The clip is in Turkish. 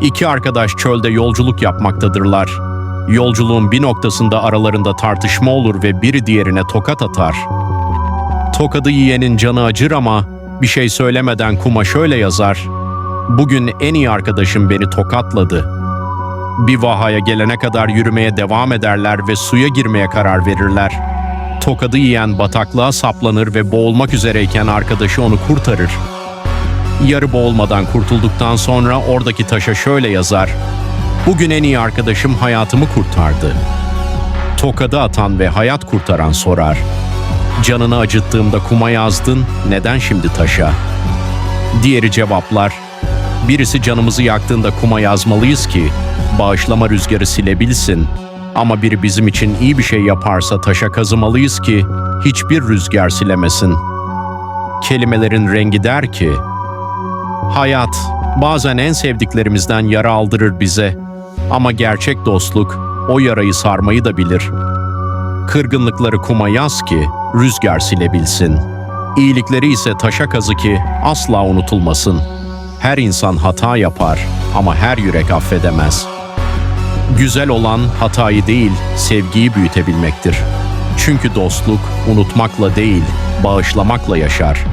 İki arkadaş çölde yolculuk yapmaktadırlar. Yolculuğun bir noktasında aralarında tartışma olur ve biri diğerine tokat atar. Tokadı yiyenin canı acır ama bir şey söylemeden kuma şöyle yazar. Bugün en iyi arkadaşım beni tokatladı. Bir vahaya gelene kadar yürümeye devam ederler ve suya girmeye karar verirler. Tokadı yiyen bataklığa saplanır ve boğulmak üzereyken arkadaşı onu kurtarır. Yarı boğulmadan kurtulduktan sonra oradaki taşa şöyle yazar. Bugün en iyi arkadaşım hayatımı kurtardı. Tokadı atan ve hayat kurtaran sorar. Canını acıttığımda kuma yazdın, neden şimdi taşa? Diğeri cevaplar. Birisi canımızı yaktığında kuma yazmalıyız ki bağışlama rüzgarı silebilsin. Ama biri bizim için iyi bir şey yaparsa taşa kazımalıyız ki hiçbir rüzgar silemesin. Kelimelerin rengi der ki, Hayat bazen en sevdiklerimizden yara aldırır bize. Ama gerçek dostluk o yarayı sarmayı da bilir. Kırgınlıkları kuma yaz ki rüzgar silebilsin. İyilikleri ise taşa kazı ki asla unutulmasın. Her insan hata yapar ama her yürek affedemez. Güzel olan hatayı değil, sevgiyi büyütebilmektir. Çünkü dostluk unutmakla değil, bağışlamakla yaşar.